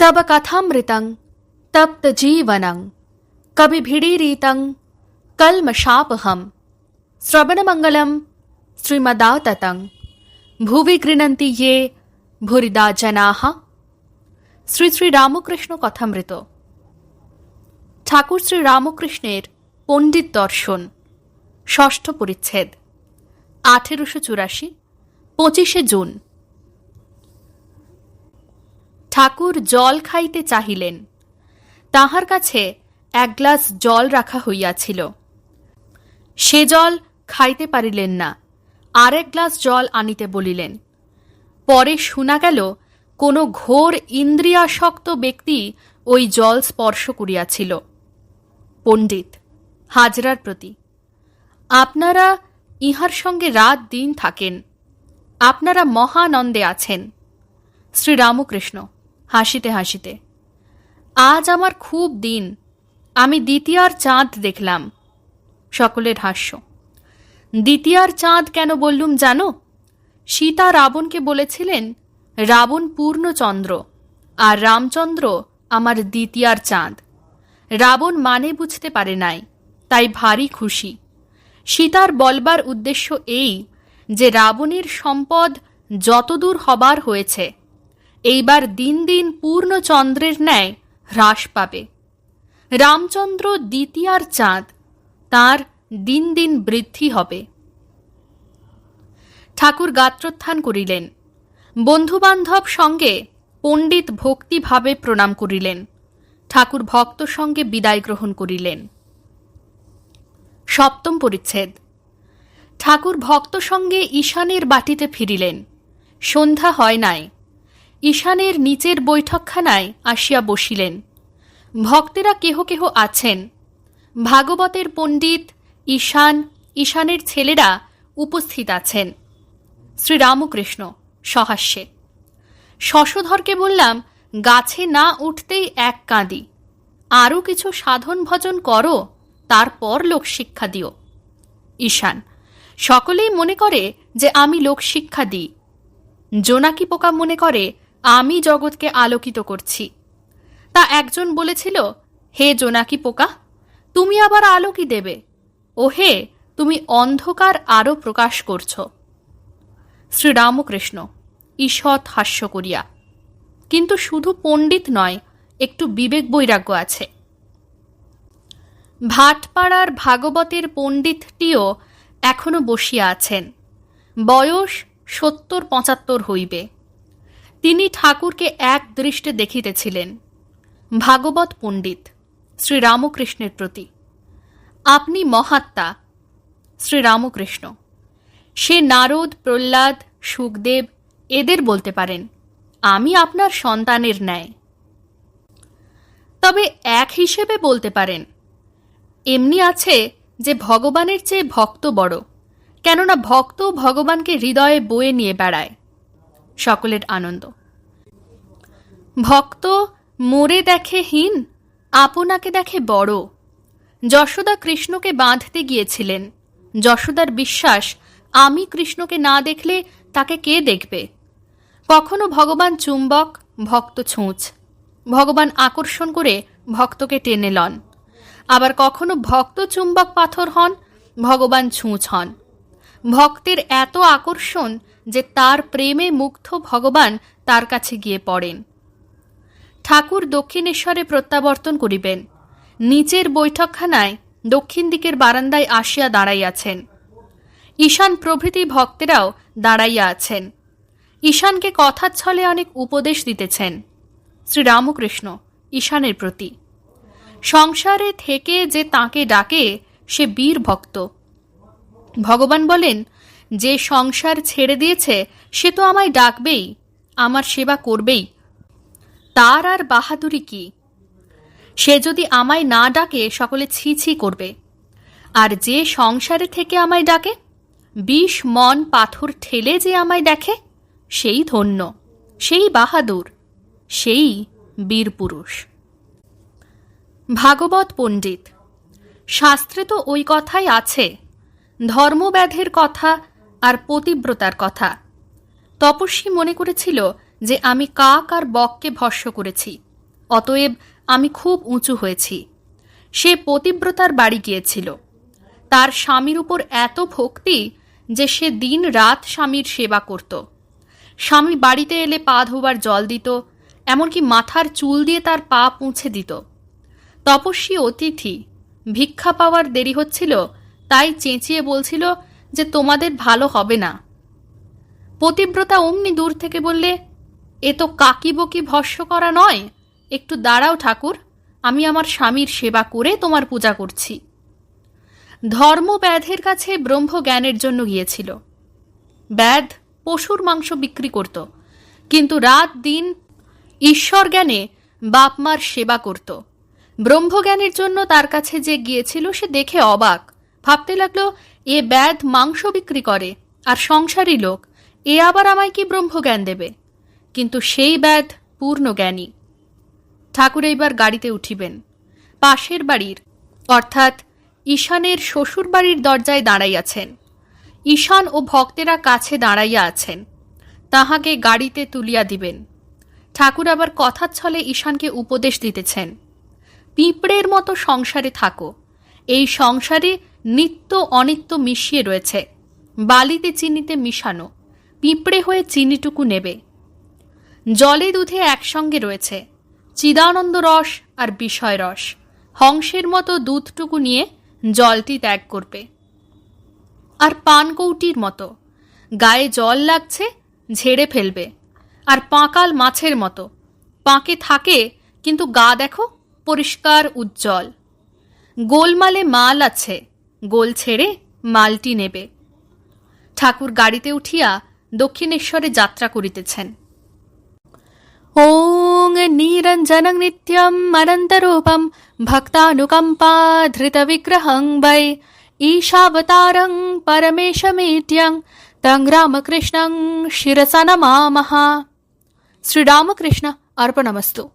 तब कथामृतं तप्तजीवनं कविभिडीरीतं कल्मषापहं श्रवणमङ्गलं श्रीमदाततं ভুবি গৃণন্তি ইয়ে ভুরিদা জনাহা শ্রী শ্রী রামকৃষ্ণ কথামৃত ঠাকুর শ্রী রামকৃষ্ণের পণ্ডিত দর্শন ষষ্ঠ পরিচ্ছেদ আঠেরোশো চুরাশি পঁচিশে জুন ঠাকুর জল খাইতে চাহিলেন। তাহার কাছে এক গ্লাস জল রাখা হইয়াছিল। সে জল খাইতে পারিলেন না। আর এক গ্লাস জল আনিতে বলিলেন, পরে শোনা গেল, কোনো ঘোর ইন্দ্রিয়াসক্ত ব্যক্তি ওই জল স্পর্শ করিয়াছিল। পণ্ডিত, হাজরার প্রতি, আপনারা ইহার সঙ্গে রাত দিন থাকেন। আপনারা মহানন্দে আছেন। শ্রীরামকৃষ্ণ হাসিতে হাসিতে, আজ আমার খুব দিন, আমি দ্বিতীয়ার চাঁদ দেখলাম। সকলের হাস্য, দ্বিতীয়ার চাঁদ কেন বললুম জানো? সীতা রাবণকে বলেছিলেন, রাবণ পূর্ণচন্দ্র, আর রামচন্দ্র আমার দ্বিতীয়ার চাঁদ। রাবণ মানে বুঝতে পারে নাই, তাই ভারী খুশি। সীতার বলবার উদ্দেশ্য এই যে রাবণের সম্পদ যতদূর হবার হয়েছে এইবার দিন দিন পূর্ণ চন্দ্রের ন্যায় হ্রাস পাবে। রামচন্দ্র দ্বিতীয়ার চাঁদ, তার দিন দিন বৃদ্ধি হবে। ঠাকুর গাত্রোত্থান করিলেন। বন্ধুবান্ধব সঙ্গে পণ্ডিত ভক্তিভাবে প্রণাম করিলেন। ঠাকুর ভক্ত সঙ্গে বিদায় গ্রহণ করিলেন। সপ্তম পরিচ্ছেদ। ঠাকুর ভক্ত সঙ্গে ঈশানের বাটিতে ফিরিলেন। সন্ধ্যা হয় নাই। ঈশানের নিচের বৈঠকখানায় আসিয়া বসিলেন। ভক্তেরা কেহ কেহ আছেন। ভাগবতের পণ্ডিত ঈশান, ঈশানের ছেলেরা উপস্থিত আছেন। শ্রীরামকৃষ্ণ সহাস্যে। শশধরকে বললাম, গাছে না উঠতেই এক কাঁদি। আরও কিছু সাধন ভজন করো, তারপর লোকশিক্ষা দিও। ঈশান, সকলেই মনে করে যে আমি লোকশিক্ষা দিই। জোনাকি পোকা মনে করে আমি জগৎকে আলোকিত করছি। তা একজন বলেছিল, হে জোনাকি পোকা, তুমি আবার আলো কি দেবে। ও হে তুমি অন্ধকার আরও প্রকাশ করছ। শ্রীরামকৃষ্ণ, ঈষৎ হাস্য করিয়া। কিন্তু শুধু পণ্ডিত নয়, একটু বিবেক বৈরাগ্য আছে। ভাটপাড়ার ভাগবতের পণ্ডিতটিও এখনও বসিয়া আছেন। বয়স সত্তর পঁচাত্তর হইবে। ঠাকুরকে এক দৃষ্টে দেখিতেছিলেন। ভাগবত পণ্ডিত, শ্রীরামকৃষ্ণের প্রতি। আপনি মহাত্মা, শ্রীরামকৃষ্ণ। সে নারদ, প্রহ্লাদ, সুখদেব এদের বলতে পারেন, আমি আপনার সন্তানের ন্যায়। তবে এক হিসেবে বলতে পারেন, এমনি আছে যে ভগবানের চেয়ে ভক্ত বড়, কেননা ভক্ত ভগবানকে হৃদয়ে বয়ে নিয়ে বেড়ায়। সকলের আনন্দ। ভক্ত মোরে দেখে হীন, আপনাকে দেখে বড়। যশোদা কৃষ্ণকে বাঁধতে গিয়েছিলেন। যশোদার বিশ্বাস, আমি কৃষ্ণকে না দেখলে তাকে কে দেখবে? কখনো ভগবান চুম্বক, ভক্ত ছুঁচ। ভগবান আকর্ষণ করে ভক্তকে টেনে লন। আবার কখনো ভক্ত চুম্বক পাথর হন, ভগবান ছুঁচ হন। ভক্তের এত আকর্ষণ যে তার প্রেমে মুগ্ধ ভগবান তার কাছে গিয়ে পড়েন। ঠাকুর দক্ষিণেশ্বরে প্রত্যাবর্তন করিবেন। নিচের বৈঠকখানায় দক্ষিণ দিকের বারান্দায় আসিয়া দাঁড়াইয়াছেন। ঈশান প্রভৃতি ভক্তেরাও দাঁড়াইয়া আছেন। ঈশানকে কথার ছলে অনেক উপদেশ দিতেছেন। শ্রীরামকৃষ্ণ ঈশানের প্রতি। সংসারে থেকে যে তাকে ডাকে সে বীর ভক্ত। ভগবান বলেন, যে সংসার ছেড়ে দিয়েছে, সে তো আমায় ডাকবেই, আমার সেবা করবেই। তার আর বাহাদুরি কি? সে যদি আমায় না ডাকে, সকলে ছি ছি করবে। আর যে সংসারে থেকে আমায় ডাকে, বিষ মন পাথর ঠেলে যে আমায় দেখে, সেই ধন্য, সেই বাহাদুর, সেই বীর পুরুষ। ভাগবত পণ্ডিত, শাস্ত্রে তো ওই কথাই আছে ধর্মব্যাধের কথা আর পতিব্রতার কথা। তপস্বী মনে করেছিল যে আমি কাক আর বককে ভস্য করেছি, অতএব আমি খুব উঁচু হয়েছি। সে পতিব্রতার বাড়ি গিয়েছিল। তার স্বামীর উপর এত ভক্তি যে সে দিন রাত স্বামীর সেবা করত। স্বামী বাড়িতে এলে পা ধোবার জল দিত, এমনকি মাথার চুল দিয়ে তার পা পুঁছে দিত। তপস্বী অতিথি, ভিক্ষা পাওয়ার দেরি হচ্ছিল তাই চেঁচিয়ে বলছিল যে তোমাদের ভালো হবে না। পতিব্রতা অমনি দূর থেকে বললে, এ তো কাকি বকি ভস্য করা নয়। একটু দাঁড়াও ঠাকুর, আমি আমার স্বামীর সেবা করে তোমার পূজা করছি। ধর্ম ব্যাধের কাছে ব্রহ্ম জ্ঞানের জন্য গিয়েছিল। ব্যাধ পশুর মাংস বিক্রি করত, কিন্তু রাত দিন ঈশ্বর জ্ঞানে বাপ মার সেবা করত। ব্রহ্মজ্ঞানের জন্য তার কাছে যে গিয়েছিল সে দেখে অবাক। ভাবতে লাগল, এ ব্যাধ মাংস বিক্রি করে, আর সংসারী লোক, এ আবার আমায় কি ব্রহ্মজ্ঞান দেবে? কিন্তু সেই ব্যাধ পূর্ণ জ্ঞানী। ঠাকুর এইবার গাড়িতে উঠিবেন, পাশের বাড়ির, অর্থাৎ ঈশানের শ্বশুর বাড়ির দরজায় দাঁড়াইয়াছেন। ঈশান ও ভক্তেরা কাছে দাঁড়াইয়া আছেন, তাহাকে গাড়িতে তুলিয়া দিবেন। ঠাকুর আবার কথার ছলে ঈশানকে উপদেশ দিতেছেন, পিঁপড়ের মতো সংসারে থাকো, এই সংসারে নিত্য অনিত্য মিশিয়ে রয়েছে। বালিতে চিনিতে মিশানো, পিঁপড়ে হয়ে চিনিটুকু নেবে। জলে দুধে একসঙ্গে রয়েছে, চিদানন্দ রস আর বিষয় রস। হংসের মতো দুধটুকু নিয়ে জলটি ত্যাগ করবে। আর পানকৌটির মতো, গায়ে জল লাগছে, ঝেড়ে ফেলবে। আর পাঁকাল মাছের মতো, পাঁকে থাকে, কিন্তু গা দেখো, পরিষ্কার, উজ্জ্বল। গোলমালে মাল আছে গোল ছেড়ে মালটি নেবে। ঠাকুর গাড়িতে উঠিয়া দক্ষিণেশ্বরে যাত্রা করিতেছেন। ওং নিরঞ্জন নিত্যম অনন্তরূপম ভক্তানুকম্পা ধৃত বিগ্রহং বৈ ঈশাবতারং পরমেশমেত্যং তং রামকৃষ্ণং শিরসা নমামহ শ্রীরামকৃষ্ণ অর্পণমস্তু।